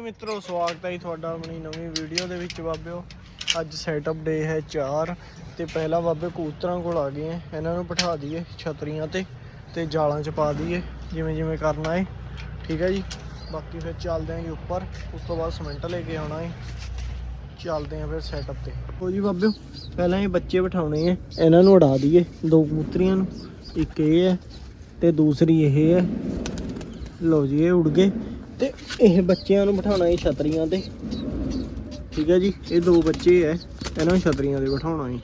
ਮਿੱਤਰੋ, ਸਵਾਗਤ ਹੈ ਜੀ ਤੁਹਾਡਾ ਆਪਣੀ ਨਵੀਂ ਵੀਡੀਓ ਦੇ ਵਿੱਚ ਬਾਬਿਓ। ਅੱਜ ਸੈਟਅਪ ਡੇ ਹੈ 4 ਤੇ ਪਹਿਲਾਂ ਬਾਬੇ ਕਬੂਤਰਾਂ ਕੋਲ ਆ ਗਏ ਹੈ। ਇਹਨਾਂ ਨੂੰ ਬਿਠਾ ਦਈਏ ਛਤਰੀਆਂ ਤੇ ਤੇ ਜਾਲਾਂ 'ਚ ਪਾ ਦਈਏ, ਜਿਵੇਂ ਜਿਵੇਂ ਕਰਨਾ ਹੈ। ਠੀਕ ਹੈ ਜੀ? ਬਾਕੀ ਫਿਰ ਚੱਲਦੇ ਆਂ ਜੀ ਉੱਪਰ। ਉਸ ਤੋਂ ਬਾਅਦ ਸਿਮੈਂਟ ਲੈ ਕੇ ਆਉਣਾ ਹੈ। ਚੱਲਦੇ ਆਂ ਫਿਰ ਸੈਟਅਪ ਤੇ। ਹੋ ਜੀ ਬਾਬਿਓ, ਪਹਿਲਾਂ ਇਹ ਬੱਚੇ ਬਿਠਾਉਣੇ ਹੈ। ਇਹਨਾਂ ਨੂੰ ਉਡਾ ਦਈਏ ਦੋ ਕਬੂਤਰੀਆਂ ਨੂੰ। ਇੱਕ ਇਹ ਹੈ ਤੇ ਦੂਸਰੀ ਇਹ ਹੈ। ਲਓ ਜੀ, ਇਹ ਉੜ ਗਏ। ਤੇ ਇਹ ਬੱਚਿਆਂ ਨੂੰ ਬਿਠਾਉਣਾ ਹੈ ਛਤਰੀਆਂ ਤੇ। ਠੀਕ ਹੈ ਜੀ, ਇਹ ਦੋ ਬੱਚੇ ਐ, ਇਹਨਾਂ ਨੂੰ ਛਤਰੀਆਂ ਤੇ ਬਿਠਾਉਣਾ ਹੈ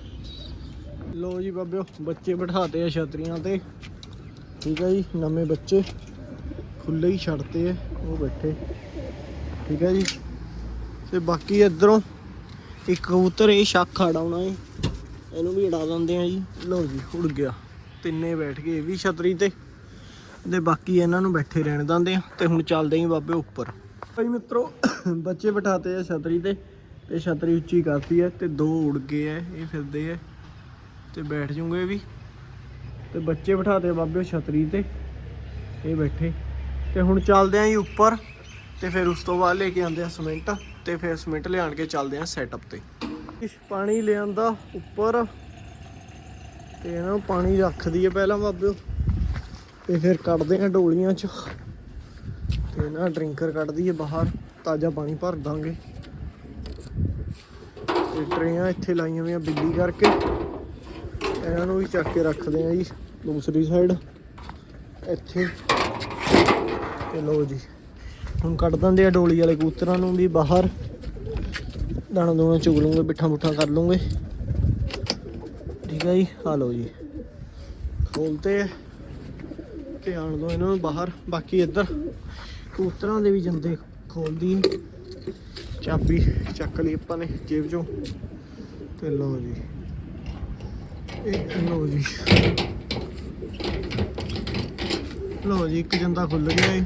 ਲੋ ਜੀ ਬਾਬਿਓ, ਬੱਚੇ ਬਿਠਾਤੇ ਆ ਛਤਰੀਆਂ ਤੇ। ਠੀਕ ਹੈ ਜੀ, ਨਵੇਂ ਬੱਚੇ ਖੁੱਲੇ ਹੀ ਛੱਡਤੇ ਐ, ਉਹ ਬੈਠੇ। ਠੀਕ ਹੈ ਜੀ, ਤੇ ਬਾਕੀ ਇਧਰੋਂ ਇੱਕ ਕਬੂਤਰ, ਇਹ ਸ਼ੱਕ ਅੜਾਉਣਾ ਏ। ਇਹਨੂੰ ਵੀ ਉਡਾ ਦਿੰਦੇ ਆ ਜੀ। ਲਓ ਜੀ, ਉੜ ਗਿਆ। ਤਿੰਨੇ ਬੈਠ ਗਏ, ਇਹ ਵੀ ਛਤਰੀ ਤੇ। ਤੇ ਬਾਕੀ ਇਹਨਾਂ ਨੂੰ ਬੈਠੇ ਰਹਿਣ ਦਿੰਦੇ ਆ ਤੇ ਹੁਣ ਚੱਲਦੇ ਆਂ ਬਾਬੇ ਉੱਪਰ। ਭਾਈ ਮਿੱਤਰੋ, ਬੱਚੇ ਬਿਠਾਤੇ ਆ ਛਤਰੀ ਤੇ ਤੇ ਛਤਰੀ ਉੱਚੀ ਕਰਤੀ ਹੈ ਤੇ ਦੋ ਉੜ ਗਏ ਐ ਇਹ ਫਿਰਦੇ ਐ ਤੇ ਬੈਠ ਜੂਗੇ ਵੀ। ਤੇ ਬੱਚੇ ਬਿਠਾਤੇ ਬਾਬੇ ਛਤਰੀ ਤੇ, ਇਹ ਬੈਠੇ। ਤੇ ਹੁਣ ਚੱਲਦੇ ਆਂ ਜੀ ਉੱਪਰ ਤੇ ਫਿਰ ਉਸ ਤੋਂ ਬਾਅਦ ਲੈ ਕੇ ਆਉਂਦੇ ਆ ਸਿਮੈਂਟ ਤੇ ਫਿਰ ਸਿਮੈਂਟ ਲਿਆਣ ਕੇ ਚੱਲਦੇ ਆ ਸੈਟਅਪ ਤੇ। ਪਾਣੀ ਲਿਆਂਦਾ ਉੱਪਰ ਤੇ ਇਹਨਾਂ ਨੂੰ ਪਾਣੀ ਰੱਖ ਦਈਏ ਪਹਿਲਾਂ ਬਾਬੇ। ਤੇ ਫਿਰ ਕੱਢਦੇ ਆ ਡੋਲੀਆਂ ਚ। ਤੇ ਨਾ ਡਰਿੰਕਰ ਕੱਢ ਦਈਏ ਬਾਹਰ, ਤਾਜ਼ਾ ਪਾਣੀ ਭਰ ਦਾਂਗੇ। ਤੇ ਟਰੇਆਂ ਇੱਥੇ ਲਾਈਆਂ ਹੋਈਆਂ ਬਿੱਲੀ ਕਰਕੇ। ਇਹਨਾਂ ਨੂੰ ਵੀ ਚੱਕ ਕੇ ਰੱਖਦੇ ਆ ਜੀ, ਦੂਸਰੀ ਸਾਈਡ ਇੱਥੇ। ਤੇ ਲਓ ਜੀ, ਹੁਣ ਕੱਢ ਦਿੰਦੇ ਆ ਡੋਲੀ ਵਾਲੇ ਕਬੂਤਰਾਂ ਨੂੰ ਵੀ ਬਾਹਰ। ਦਾਣਾ ਦੋਣਾ ਚੁਗ ਲੂੰਗੇ ਬਿੱਠਾ ਮੁੱਠਾ ਕਰ ਲੂੰਗੇ। ਠੀਕ ਹੈ ਜੀ, ਆ ਲਓ ਜੀ। ਖੋਲਤੇ ਆ ਤੇ ਆਣ ਦੋ ਇਹਨਾਂ ਨੂੰ ਬਾਹਰ। ਬਾਕੀ ਇੱਧਰ ਕਬੂਤਰਾਂ ਦੇ ਵੀ ਜੰਦੇ ਖੋਲਦੀ। ਚਾਬੀ ਚੱਕ ਲਈ ਆਪਾਂ ਨੇ ਜੇਬ ਚੋਂ। ਤੇ ਲਓ ਜੀ। ਇਹ ਲਓ ਜੀ। ਲਓ ਜੀ, ਇੱਕ ਜੰਦਾ ਖੁੱਲ ਗਿਆ ਏ।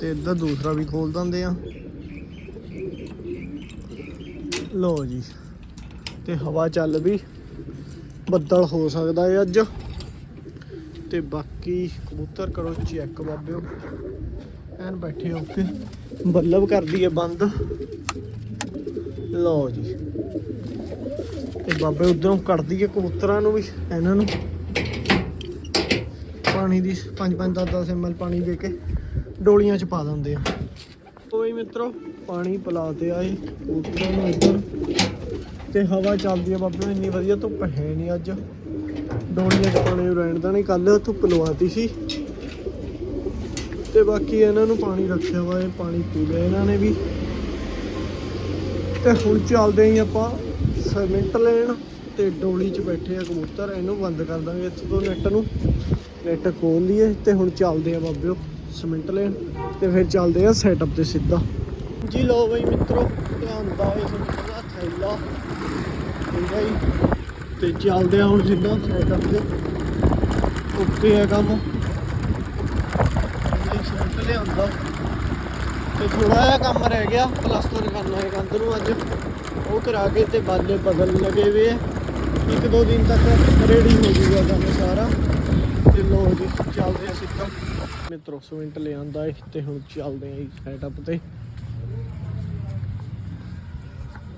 ਤੇ ਇੱਧਰ ਦੂਸਰਾ ਵੀ ਖੋਲ ਦਿੰਦੇ ਆ। ਲਓ ਜੀ। ਤੇ ਹਵਾ ਚੱਲ ਵੀ ਬੱਦਲ ਹੋ ਸਕਦਾ ਹੈ ਅੱਜ। ਤੇ ਬਾਕੀ ਕਬੂਤਰ ਕਰੋ ਚੈੱਕ ਬਾਬਿਓ। ਐਨ ਬੈਠੇ ਓਕੇ ਬੱਲਬ ਕਰਦੀ ਹੈ ਬੰਦ। ਲਓ ਜੀ। ਤੇ ਬਾਬੇ ਉਧਰੋਂ ਕੱਢਦੀ ਹੈ ਕਬੂਤਰਾਂ ਨੂੰ ਵੀ, ਇਹਨਾਂ ਨੂੰ। ਪਾਣੀ ਦੀ 5-5 10-10 ml ਪਾਣੀ ਦੇ ਕੇ ਡੋਲੀਆਂ ਚ ਪਾ ਦਿੰਦੇ ਆ। ਕੋਈ ਮਿੱਤਰੋ, ਪਾਣੀ ਪਿਲਾਤੇ ਆਏ ਕਬੂਤਰਾਂ ਨੂੰ ਇੱਧਰ। ਤੇ ਹਵਾ ਚੱਲਦੀ ਹੈ ਬਾਬੇ, ਇੰਨੀ ਵਧੀਆ ਧੁੱਪ ਹੈ ਨਹੀਂ ਅੱਜ। ਡੋਲੀਆਂ ਚ ਪਾਣੀ ਰਹਿਣ ਦਾ ਨਹੀਂ ਕੱਲ ਧੁੱਪ ਲਵਾਤੀ ਸੀ। ਤੇ ਬਾਕੀ ਇਹਨਾਂ ਨੂੰ ਪਾਣੀ ਰੱਖਿਆ ਹੋਇਆ ਹੈ ਪਾਣੀ ਪੀ ਲਿਆ ਇਹਨਾਂ ਨੇ ਵੀ। ਤੇ ਹੁਣ ਚੱਲਦੇ ਆਂ ਆਪਾਂ ਸੀਮੈਂਟ ਲੈਣ ਤੇ ਡੋਲੀ 'ਚ ਬੈਠੇ ਆ ਕਬੂਤਰ, ਇਹਨੂੰ ਬੰਦ ਕਰ ਦਾਂਗੇ ਇੱਥੇ ਤੋਂ ਨੈਟ ਨੂੰ। ਨੈਟ ਖੋਲ ਲਈਏ ਤੇ ਹੁਣ ਚੱਲਦੇ ਆ ਬਾਬਿਓ ਸੀਮੈਂਟ ਲੈਣ ਤੇ ਫਿਰ ਚੱਲਦੇ ਆ ਸੈਟਅਪ ਤੇ ਸਿੱਧਾ। ਜੀ ਲਓ ਬਈ ਮਿੱਤਰੋ, ਧਿਆਨ ਦਾ ਇਸ ਦਾ ਥੈਲਾ। ਠੀਕ ਹੈ ਜੀ। ਤੇ ਚੱਲਦੇ ਆ ਹੁਣ ਸਿੱਧਾ ਸੈਟਅਪ ਤੇ। ਓਕੇ ਹੈ ਕੰਮ। ਇਹ ਸੀਮੈਂਟ ਲਿਆਂਦਾ। ਤੇ ਥੋੜਾ ਜਿਹਾ ਕੰਮ ਰਹਿ ਗਿਆ। ਪਲਾਸਟਰ ਕਰਨਾ ਹੈ ਕੰਧ ਨੂੰ ਅੱਜ। ਉਹ ਕਰਾ ਕੇ ਤੇ ਬਾਲੇ ਬਦਲ ਲਗੇ ਵੇ ਆ। ਇੱਕ ਦੋ ਦਿਨ ਤੱਕ ਰੈਡੀ ਹੋ ਜੂਗਾ ਕੰਮ ਸਾਰਾ। ਤੇ ਲੋ ਜੀ, ਚੱਲਦੇ ਆ ਸਿੱਧਾ। ਮਿੱਤਰੋ ਸੀਮੈਂਟ ਲਿਆਂਦਾ ਏ ਤੇ ਹੁਣ ਚੱਲਦੇ ਆ ਜੀ ਸੈਟਅਪ ਤੇ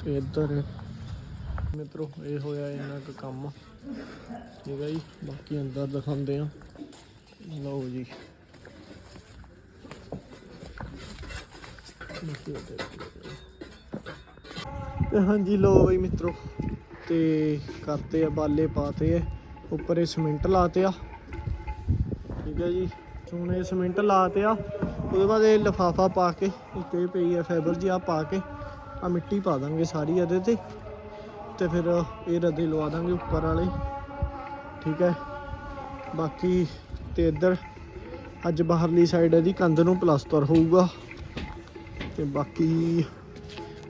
ਇੱਧਰ ਮਿੱਤਰੋ, ਇਹ ਹੋਇਆ ਇਹਨਾਂ ਕੁ ਕੰਮ। ਠੀਕ ਹੈ ਜੀ, ਬਾਕੀ ਅੰਦਰ ਦਿਖਾਉਂਦੇ ਆ। ਲਓ ਜੀ। ਤੇ ਹਾਂਜੀ ਲੋ ਬਈ ਮਿੱਤਰੋ, ਤੇ ਕਰਤੇ ਆ, ਬਾਲੇ ਪਾਤੇ ਆ, ਉੱਪਰ ਇਹ ਸਿਮੈਂਟ ਲਾਤੇ ਆ। ਠੀਕ ਹੈ ਜੀ ਸੋਨੇ ਸਿਮੈਂਟ ਲਾਤੇ ਆ, ਉਹਦੇ ਬਾਅਦ ਇਹ ਲਫਾਫਾ ਪਾ ਕੇ ਇੱਕ ਪਈ ਆ ਫਾਈਬਰ ਜੀ ਆ ਪਾ ਕੇ ਆ ਮਿੱਟੀ ਪਾ ਦਾਂਗੇ ਸਾਰੀ ਇਹਦੇ ਤੇ। ਤੇ ਫਿਰ ਇਹ ਰੱਦੇ ਲਵਾ ਦਾਂਗੇ ਉੱਪਰ ਵਾਲੇ। ਠੀਕ ਹੈ। ਬਾਕੀ ਤੇ ਇੱਧਰ ਅੱਜ ਬਾਹਰਲੀ ਸਾਈਡ ਇਹਦੀ ਕੰਧ ਨੂੰ ਪਲਾਸਟਰ ਹੋਊਗਾ। ਤੇ ਬਾਕੀ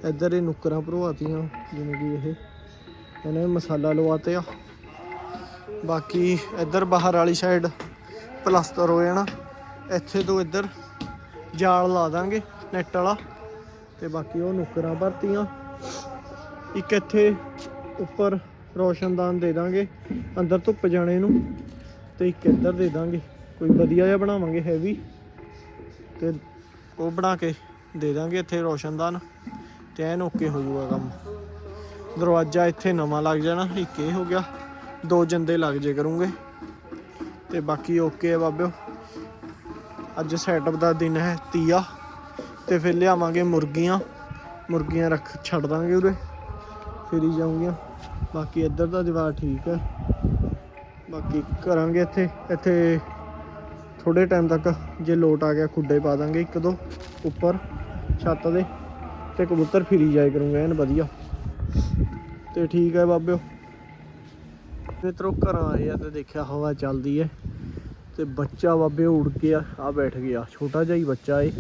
ਇੱਧਰ ਇਹ ਨੁੱਕਰਾਂ ਭਰਵਾਤੀਆਂ, ਜਿਵੇਂ ਕਿ ਇਹ। ਇਹਨੇ ਮਸਾਲਾ ਲਵਾਤੇ ਆ। ਬਾਕੀ ਇੱਧਰ ਬਾਹਰ ਵਾਲੀ ਸਾਈਡ ਪਲਾਸਟਰ ਹੋ ਜਾਣਾ। ਇੱਥੇ ਤੋਂ ਇੱਧਰ ਜਾਲ ਲਾ ਦਾਂਗੇ, ਨੈਟ ਵਾਲਾ। ਤੇ ਬਾਕੀ ਉਹ ਨੁੱਕਰਾਂ ਭਰਤੀਆਂ। ਇੱਕ ਇੱਥੇ ਉੱਪਰ ਰੋਸ਼ਨਦਾਨ ਦੇ ਦਾਂਗੇ। ਅੰਦਰ ਧੁੱਪ ਜਾਣੇ ਨੂੰ ਤੇ ਇੱਕ ਇੱਧਰ ਦੇ ਦਾਂਗੇ। ਕੋਈ ਵਧੀਆ ਜਿਹਾ ਬਣਾਵਾਂਗੇ ਹੈਵੀ ਤੇ ਉਹ ਬਣਾ ਕੇ ਦੇ ਦਾਂਗੇ ਇੱਥੇ ਰੋਸ਼ਨਦਾਨ। ਤੇ ਐਨ ਓਕੇ ਹੋ ਜਾਊਗਾ ਕੰਮ। ਦਰਵਾਜ਼ਾ ਇੱਥੇ ਨਵਾਂ ਲੱਗ ਜਾਣਾ, ਇੱਕ ਇਹ ਹੋ ਗਿਆ। ਦੋ ਜੰਦੇ ਲੱਗ ਜੇ ਕਰੂੰਗੇ। ਤੇ ਬਾਕੀ ਓਕੇ ਹੈ ਬਾਬਿਓ। ਅੱਜ ਸੈਟਅਪ ਦਾ ਦਿਨ ਹੈ ਤੀਆ। ਤੇ ਫਿਰ ਲਿਆਵਾਂਗੇ ਮੁਰਗੀਆਂ। ਮੁਰਗੀਆਂ ਰੱਖ ਛੱਡ ਦਾਂਗੇ ਉਰੇ। ਫਿਰ ਜਾਊਂਗੀਆਂ। ਬਾਕੀ ਇੱਧਰ ਦਾ ਦੀਵਾਰ ਠੀਕ ਹੈ। ਬਾਕੀ ਕਰਾਂਗੇ ਇੱਥੇ ਇੱਥੇ ਥੋੜੇ ਟਾਈਮ ਤੱਕ ਜੇ ਲੋਟ ਆ ਗਿਆ ਖੁੱਡੇ ਪਾ ਦਾਂਗੇ ਇੱਕ ਦੋ ਉੱਪਰ ਛੱਤ ਦੇ ਤੇ ਕਬੂਤਰ ਫਿਰੀ ਜਾਏ ਕਰੂੰਗਾ, ਐਨ ਵਧੀਆ। ਤੇ ਠੀਕ ਹੈ ਬਾਬਿਓ। ਮਿੱਤਰੋ ਘਰਾਂ ਆਏ ਆ ਤੇ ਦੇਖਿਆ ਹਵਾ ਚੱਲਦੀ ਹੈ ਤੇ ਬੱਚਾ ਬਾਬੇ ਉੜ ਕੇ ਆ ਆ ਬੈਠ ਗਿਆ। ਛੋਟਾ ਜਿਹਾ ਹੀ ਬੱਚਾ ਏ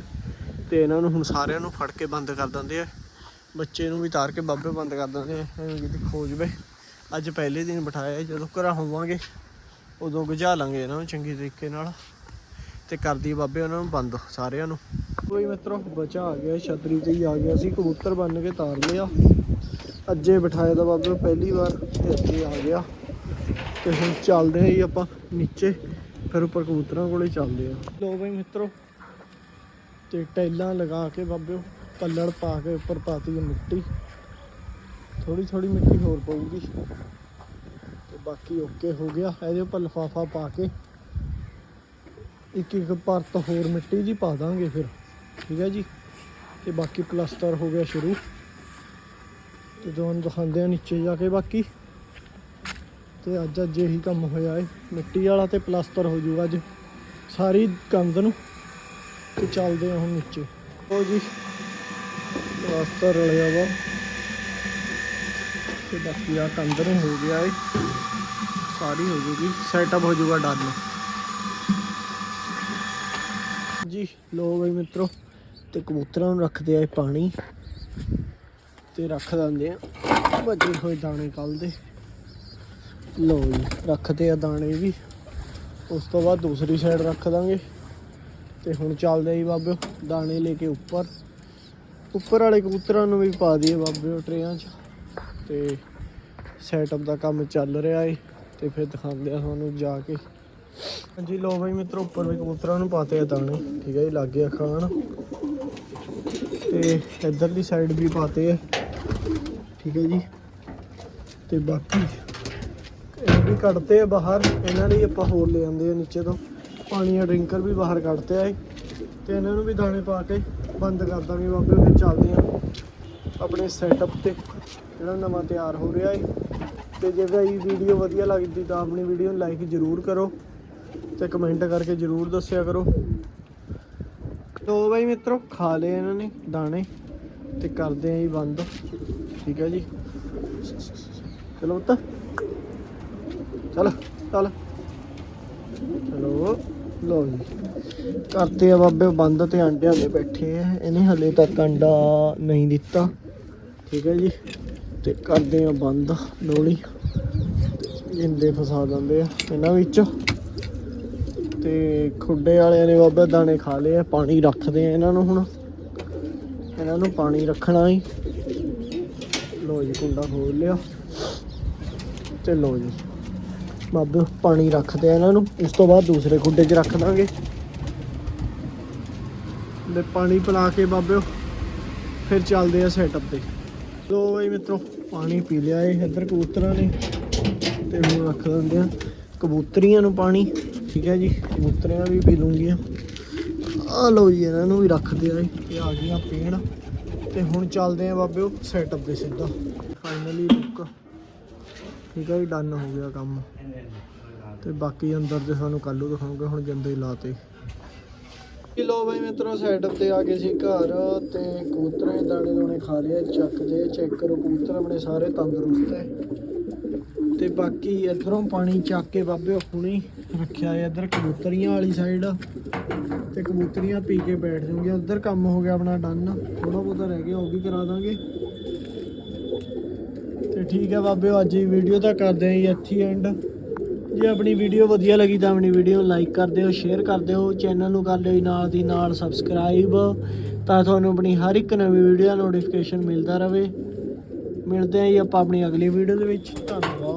ਤੇ ਇਹਨਾਂ ਨੂੰ ਹੁਣ ਸਾਰਿਆਂ ਨੂੰ ਫੜ ਕੇ ਬੰਦ ਕਰ ਦਿੰਦੇ ਆ। ਬੱਚੇ ਨੂੰ ਵੀ ਤਾਰ ਕੇ ਬਾਬੇ ਬੰਦ ਕਰ ਦਿੰਦੇ ਆ। ਐਵੇਂ ਕਿਤੇ ਖੋ ਜਵੇ ਅੱਜ ਪਹਿਲੇ ਦਿਨ ਬਿਠਾਇਆ ਜਦੋਂ ਘਰਾਂ ਹੋਵਾਂਗੇ, ਉਦੋਂ ਗਜਾ ਲਾਂਗੇ ਇਹਨਾਂ ਨੂੰ ਚੰਗੀ ਤਰੀਕੇ ਨਾਲ। ਤੇ ਕਰਦੀ ਬਾਬੇ ਉਹਨਾਂ ਨੂੰ ਬੰਦ, ਸਾਰਿਆਂ ਨੂੰ। ਕੋਈ ਮਿੱਤਰੋ, ਬਚਾ ਆ ਗਿਆ, ਛਤਰੀ ਤੇ ਹੀ ਆ ਗਿਆ ਸੀ, ਕਬੂਤਰ ਬੰਨ ਕੇ ਤਾਰ ਲਿਆ। ਅੱਜੇ ਬਿਠਾਇਆ ਦਾ ਬਾਬੇ ਪਹਿਲੀ ਵਾਰ, ਤੇ ਇੱਥੇ ਆ ਗਿਆ। ਤੇ ਹੁਣ ਚੱਲਦੇ ਹਾਂ ਜੀ ਆਪਾਂ ਨੀਚੇ, ਫਿਰ ਉੱਪਰ ਕਬੂਤਰਾਂ ਕੋਲੇ ਚੱਲਦੇ ਆ। ਲੋ ਬਈ ਮਿੱਤਰੋ, ਤੇ ਟੈਲਾਂ ਲਗਾ ਕੇ ਬਾਬਿਓ ਪੱਲੜ ਪਾ ਕੇ ਉੱਪਰ ਪਾਤੀ ਮਿੱਟੀ। ਥੋੜੀ ਥੋੜੀ ਮਿੱਟੀ ਹੋਰ ਪਊਗੀ। ਤੇ ਬਾਕੀ ਓਕੇ ਹੋ ਗਿਆ। ਇਹਦੇ ਉੱਪਰ ਲਫਾਫਾ ਪਾ ਕੇ ਇੱਕ ਇੱਕ ਪਰਤ ਹੋਰ ਮਿੱਟੀ ਦੀ ਪਾ ਦਾਂਗੇ ਫਿਰ। ਠੀਕ ਹੈ ਜੀ? ਤੇ ਬਾਕੀ ਪਲਸਟਰ ਹੋ ਗਿਆ ਸ਼ੁਰੂ। ਤੇ ਤੁਹਾਨੂੰ ਦਿਖਾਉਂਦੇ ਆ ਨੀਚੇ ਜਾ ਕੇ ਬਾਕੀ। ਤੇ ਅੱਜ ਅੱਜ ਇਹੀ ਕੰਮ ਹੋਇਆ ਏ। ਮਿੱਟੀ ਵਾਲਾ ਤੇ ਪਲਾਸਟਰ ਹੋ ਜਾਊਗਾ ਅੱਜ। ਸਾਰੀ ਕੰਧ ਨੂੰ। ਤੇ ਚੱਲਦੇ ਆ ਹੁਣ ਨੀਚੇ। ਉਹ ਜੀ। ਪਲਾਸਟਰ ਰਲਿਆ ਵਾ। ਤੇ ਬਾਕੀ ਆ ਕੰਧ ਹੋ ਗਿਆ ਏ। ਸਾਰੀ ਹੋ ਜੂਗੀ ਸੈਟਅਪ ਹੋ ਜਾਊਗਾ ਡਨ। ਜੀ ਲੋ ਬਈ ਮਿੱਤਰੋ, ਤੇ ਕਬੂਤਰਾਂ ਨੂੰ ਰੱਖਦੇ ਆ ਪਾਣੀ। ਤੇ ਰੱਖ ਦਿੰਦੇ ਆ। ਬਚੇ ਹੋਏ ਦਾਣੇ ਕੱਲ ਦੇ। ਲੋ ਜੀ, ਰੱਖਦੇ ਆ ਦਾਣੇ ਵੀ। ਉਸ ਤੋਂ ਬਾਅਦ ਦੂਸਰੀ ਸਾਈਡ ਰੱਖ ਦਾਂਗੇ। ਤੇ ਹੁਣ ਚੱਲਦੇ ਆ ਜੀ ਬਾਬਿਓ ਦਾਣੇ ਲੈ ਕੇ ਉੱਪਰ। ਉੱਪਰ ਵਾਲੇ ਕਬੂਤਰਾਂ ਨੂੰ ਵੀ ਪਾ ਦਈਏ ਉਹ ਟਰੇਆਂ 'ਚ। ਤੇ ਸੈਟਅਪ ਦਾ ਕੰਮ ਚੱਲ ਰਿਹਾ ਏ ਤੇ ਫਿਰ ਦਿਖਾਉਂਦੇ ਆ ਤੁਹਾਨੂੰ ਜਾ ਕੇ। ਹਾਂਜੀ ਲੋ ਬਈ ਮਿੱਤਰੋ, ਉੱਪਰ ਵੀ ਕਬੂਤਰਾਂ ਨੂੰ ਪਾਤੇ ਆ ਦਾਣੇ। ਠੀਕ ਹੈ ਜੀ, ਲੱਗ ਗਿਆ ਖਾਣ। ਤੇ ਇੱਧਰਲੀ ਸਾਈਡ ਵੀ ਪਾਤੇ ਆ। ਠੀਕ ਹੈ ਜੀ। ਤੇ ਬਾਕੀ ਇਹ ਵੀ ਕੱਢਤੇ ਆ ਬਾਹਰ। ਇਹਨਾਂ ਲਈ ਆਪਾਂ ਹੋਰ ਲੈ ਆਂਦੇ ਆ ਨੀਚੇ ਤੋਂ। ਪਾਣੀ ਦਾ ਡਰਿੰਕਰ ਵੀ ਬਾਹਰ ਕੱਢਤੇ ਆ ਤੇ ਇਹਨਾਂ ਨੂੰ ਵੀ ਦਾਣੇ ਪਾ ਕੇ ਬੰਦ ਕਰ ਦਾਂਗੇ ਬਾਬੇ ਫਿਰ ਚੱਲਦੇ ਆ। ਆਪਣੇ ਸੈਟਅਪ ਤੇ ਜਿਹੜਾ ਨਵਾਂ ਤਿਆਰ ਹੋ ਰਿਹਾ ਹੈ ਤੇ ਜੇ ਵੀ ਵੀਡੀਓ ਵਧੀਆ ਲੱਗਦੀ ਤਾਂ ਆਪਣੀ ਵੀਡੀਓ ਨੂੰ ਲਾਈਕ ਜ਼ਰੂਰ ਕਰੋ ਤੇ ਕਮੈਂਟ ਕਰਕੇ ਜ਼ਰੂਰ ਦੱਸਿਆ ਕਰੋ। ਤੋ ਬਾਈ ਮਿੱਤਰੋ, ਖਾ ਲਏ ਇਹਨਾਂ ਨੇ ਦਾਣੇ ਤੇ ਕਰਦੇ ਆਂ ਜੀ ਬੰਦ। ਠੀਕ ਹੈ ਜੀ। ਚਲੋ ਪੁੱਤ। ਚਲ ਚਲ। ਚਲੋ ਲੋ ਜੀ। ਕਰਤੇ ਆ ਬਾਬੇ, ਬੰਦ ਤੇ ਆਂਡਿਆਂ ਦੇ ਬੈਠੇ ਆ। ਇਹਨੇ ਹਲੇ ਤੱਕ ਅੰਡਾ ਨਹੀਂ ਦਿੱਤਾ। ਠੀਕ ਹੈ ਜੀ। ਤੇ ਕਰਦੇ ਆ ਬੰਦ ਡੋਲੀ ਜਿੰਦੇ ਫਸਾ ਦਿੰਦੇ ਆ ਇਹਨਾਂ ਵਿੱਚ। ਤੇ ਖੁੱਡੇ ਵਾਲਿਆਂ ਨੇ ਬਾਬਾ ਦਾਣੇ ਖਾ ਲਏ ਆ। ਪਾਣੀ ਰੱਖਦੇ ਆ ਇਹਨਾਂ ਨੂੰ ਹੁਣ। ਇਹਨਾਂ ਨੂੰ ਪਾਣੀ ਰੱਖਣਾ ਹੀ। ਲੋ ਜੀ, ਕੁੰਡਾ ਖੋਲ ਲਿਆ। ਤੇ ਲੋ ਜੀ। ਬਾਬੇ ਪਾਣੀ ਰੱਖਦੇ ਆ ਇਹਨਾਂ ਨੂੰ। ਉਸ ਤੋਂ ਬਾਅਦ ਦੂਸਰੇ ਖੁੱਡੇ 'ਚ ਰੱਖ ਦਾਂਗੇ। ਲੈ ਪਾਣੀ ਪਿਲਾ ਕੇ ਬਾਬੇ ਫਿਰ ਚੱਲਦੇ ਆ ਸੈਟਅਪ ਤੇ। ਲੋ ਬਈ ਮਿੱਤਰੋ, ਪਾਣੀ ਪੀ ਲਿਆ ਏ ਇੱਧਰ ਕਬੂਤਰਾਂ ਨੇ। ਤੇ ਹੁਣ ਰੱਖ ਦਿੰਦੇ ਆ ਕਬੂਤਰੀਆਂ ਨੂੰ ਪਾਣੀ। ਠੀਕ ਹੈ ਜੀ, ਕਬੂਤਰੀਆਂ ਵੀ ਪੀ ਲੂੰਗੀਆਂ। ਆ ਲਓ ਜੀ, ਇਹਨਾਂ ਨੂੰ ਵੀ ਰੱਖਦੇ ਆ ਇਹ। ਆ ਗਈਆਂ ਪੀਣ। ਤੇ ਹੁਣ ਚੱਲਦੇ ਆ ਬਾਬਿਓ ਸੈਟਅਪ ਦੇ ਸਿੱਧਾ। ਫਾਈਨਲੀ ਲੁੱਕ ਠੀਕ ਹੈ ਜੀ ਡਨ ਹੋ ਗਿਆ ਕੰਮ। ਤੇ ਬਾਕੀ ਅੰਦਰ ਦੇ ਸਾਨੂੰ ਕੱਲੂ ਦਿਖਾਉਂਗੇ, ਹੁਣ ਜਿੰਦੇ ਲਾਤੇ। ਲੋ ਬਾਈ ਮਿੱਤਰੋ ਸੈਟਅਪ ਤੇ ਆ ਗਏ ਸੀ ਘਰ, ਤੇ ਕਬੂਤਰਾਂ ਦੇ ਦਾਣੇ ਦੋਣੇ ਖਾ ਲਿਆ ਚੱਕ ਦੇ ਚੈੱਕ ਕਰੋ ਕਬੂਤਰ ਆਪਣੇ ਸਾਰੇ ਤੰਦਰੁਸਤ ਹੈ। ਤੇ ਬਾਕੀ ਇਧਰੋਂ ਪਾਣੀ ਚੱਕ ਕੇ ਬਾਬੇ ਹੁਣੀ ਰੱਖਿਆ ਹੈ ਇਧਰ ਕਬੂਤਰੀਆਂ ਵਾਲੀ ਸਾਈਡ ਤੇ ਕਬੂਤਰੀਆਂ ਪੀ ਕੇ ਬੈਠ ਜੂਗੀਆਂ ਉਧਰ ਕੰਮ ਹੋ ਗਿਆ ਆਪਣਾ ਡਨ ਥੋੜਾ ਬਹੁਤਾ ਰਹਿ ਗਿਆ, ਉਹ ਵੀ ਕਰਾ ਦਾਂਗੇ। ਠੀਕ ਹੈ ਬਾਬਿਓ ਅੱਜ ਦੀ ਵੀਡੀਓ ਤਾਂ ਕਰਦੇ ਆਂ ਜੀ ਇੱਥੇ ਐਂਡ ਜੇ ਆਪਣੀ ਵੀਡੀਓ ਵਧੀਆ ਲੱਗੀ ਤਾਂ ਆਪਣੀ ਵੀਡੀਓ ਨੂੰ ਲਾਈਕ ਕਰ ਦਿਓ ਸ਼ੇਅਰ ਕਰ ਦਿਓ ਚੈਨਲ ਨੂੰ ਕਰ ਲਿਓ ਨਾਲ ਦੀ ਨਾਲ ਸਬਸਕ੍ਰਾਈਬ ਤਾਂ ਤੁਹਾਨੂੰ ਆਪਣੀ ਹਰ ਇੱਕ ਨਵੀਂ ਵੀਡੀਓ ਦਾ ਨੋਟੀਫਿਕੇਸ਼ਨ ਮਿਲਦਾ ਰਹੇ। ਮਿਲਦੇ ਆਂ ਜੀ ਆਪਾਂ ਆਪਣੀ ਅਗਲੀ ਵੀਡੀਓ ਦੇ ਵਿੱਚ। ਧੰਨਵਾਦ।